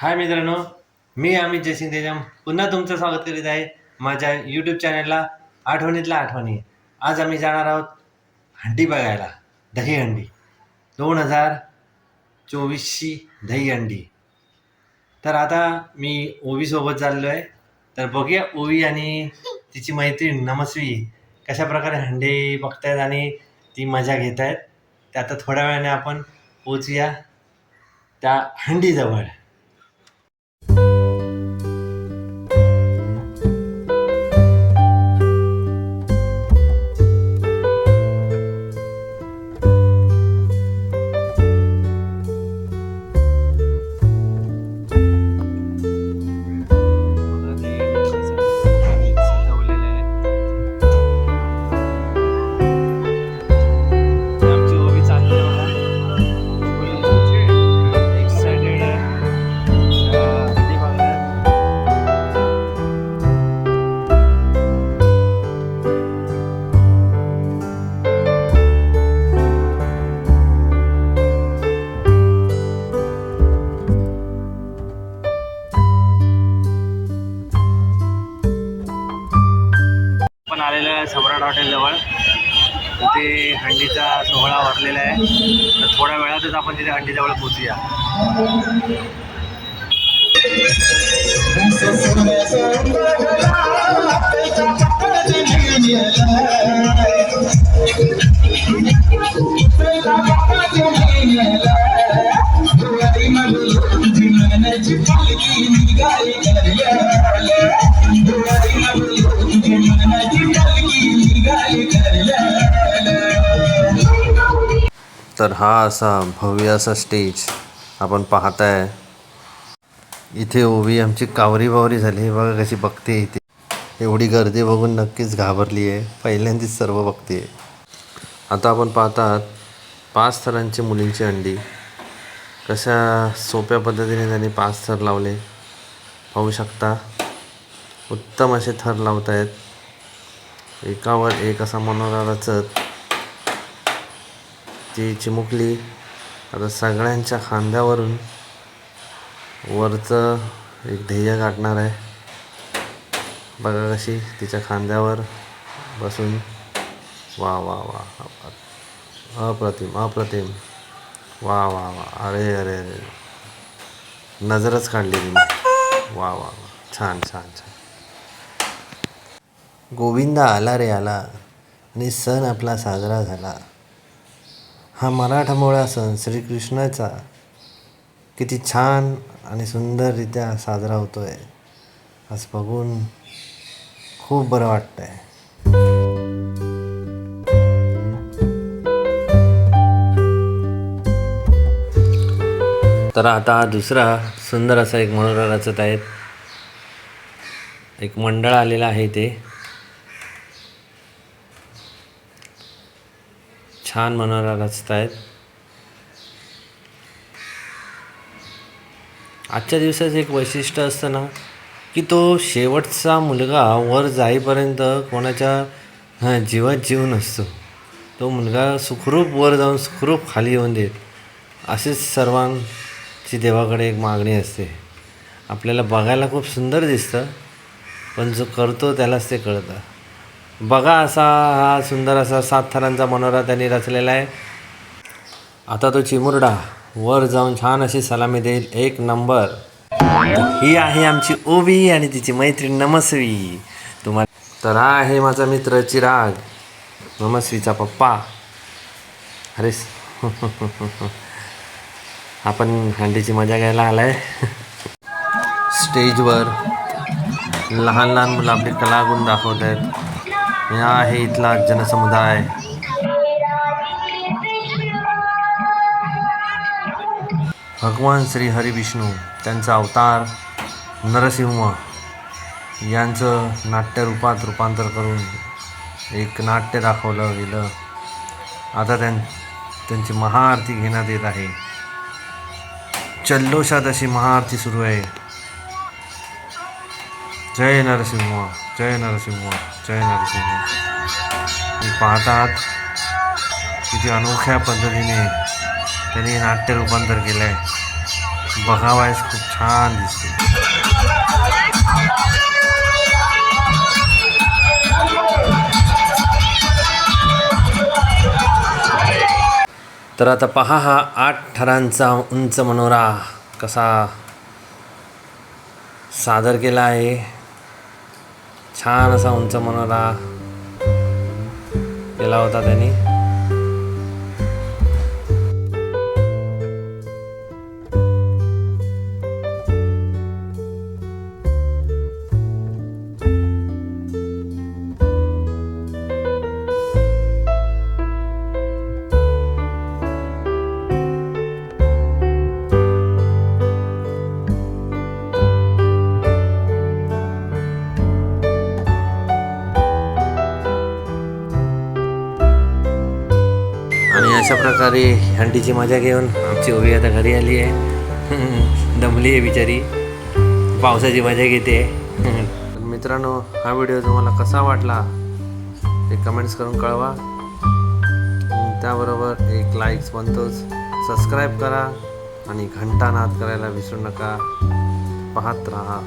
हाय मित्रांनो मी अमित जयसिंग तेजम. पुन्हा तुमचं स्वागत करीत आहे माझ्या यूट्यूब चॅनलला आठवणीतल्या आठवणी. आज आम्ही जाणार आहोत हंडी बघायला दही हंडी. दोन हजार चोवीसची दही हंडी. तर आता मी ओवीसोबत चाललो आहे तर बघूया ओवी आणि तिची मैत्रीण नमस्वी कशा प्रकारे हंडी बघतायत आणि ती मजा घेत आहेत ते आता थोड्या वेळाने आपण पोचूया त्या हंडीजवळ. आलेलं हॉटेलजवळ तिथे हंडीचा सोहळा भरलेला आहे. तर थोड्या वेळातच आपण तिथे हंडीजवळ पोचूया तर हा असा भव्य असा स्टेज आपण पाहताय. इथे ओवी आमची कावरी बावरी झाली. हे बघा कशी बघते इथे. एवढी गर्दी बघून नक्कीच घाबरली आहे. पहिल्यांदाच सर्व बघते. आता आपण पाहतात पाच थरांची मुलींची अंडी. कशा सोप्या पद्धतीने त्यांनी पाच थर लावले. पाहू शकता. उत्तम असे थर लावत आहेत एकावर एक असा मनोरा रचत ती चिमुकली आता सगळ्यांच्या खांद्यावरून वरचं एक ध्येय गाठणार आहे. बघा कशी तिच्या खांद्यावर बसून वा वा वा. अप्रतिम अप्रतिम. वा वा वा. अरे अरे अरे. नजरच काढली तिने. वा वा वा. छान छान छान. गोविंदा आला रे आला. आणि सण आपला साजरा झाला. हा मराठामोळा सण श्रीकृष्णाचा किती छान आणि सुंदररित्या साजरा होतो आहे आज बघून खूप बरं वाटतं आहे तर आता हा दुसरा सुंदर असा एक मनोरा रचत आहेत एक मंडळ आलेलं आहे ते छान मनोरा रचत आहेत आजच्या दिवसाचं एक वैशिष्ट्य असतं ना की तो शेवटचा मुलगा वर जाईपर्यंत कोणाच्या जीवात जीव नसतो. तो मुलगा सुखरूप वर जाऊन सुखरूप खाली येऊन देत अशीच सर्वांची देवाकडे एक मागणी असते. आपल्याला बघायला खूप सुंदर दिसतं पण जो करतो त्यालाच ते कळतं. बघा असा हा सुंदर असा सात थरांचा मनोरा त्यांनी रचलेला आहे. आता तो चिमुरडा वर जाऊन छान अशी सलामी देईल. एक नंबर. ही आहे आमची ओबी आणि तिची मैत्रीण नमस्वी. तुम्हाला तर हा आहे माझा मित्र चिराग नमस्वीचा पप्पा. अरे आपण हंडीची मजा घ्यायला आलाय. स्टेजवर लहान लहान मुलं आपली कलागुण दाखवत आहेत. हा आहे इथला जनसमुदाय। भगवान श्री हरिविष्णू त्यांचा अवतार नरसिंह यांचं नाट्यरूपात रूपांतर करून एक नाट्य दाखवलं गेलं. आता त्यां त्यांची महाआरती घेण्यात येत आहे. जल्लोषात अशी महाआरती सुरू आहे. जय नरसिंह. जय नरसिंह जय नरसिंह. तुम्ही पाहतात किती अनोख्या पद्धतीने त्यांनी नाट्य रूपांतर केलं आहे बघावायस खूप छान दिसते तर आता पहा हा आठ थरांचा उंच मनोरा कसा सादर केला आहे. छान असा उंच मनोरा केला होता त्यांनी. अशा प्रकारे हंडीची मजा घेऊन आमची ओवी आता घरी आली आहे. दमली आहे बिचारी. पावसाची मजा घेते. मित्रांनो हा व्हिडिओ तुम्हाला कसा वाटला ते कमेंट्स करून कळवा. त्याबरोबर एक लाईक्स बनतोच. सबस्क्राईब करा आणि घंटा नाद करायला विसरू नका. पाहत राहा.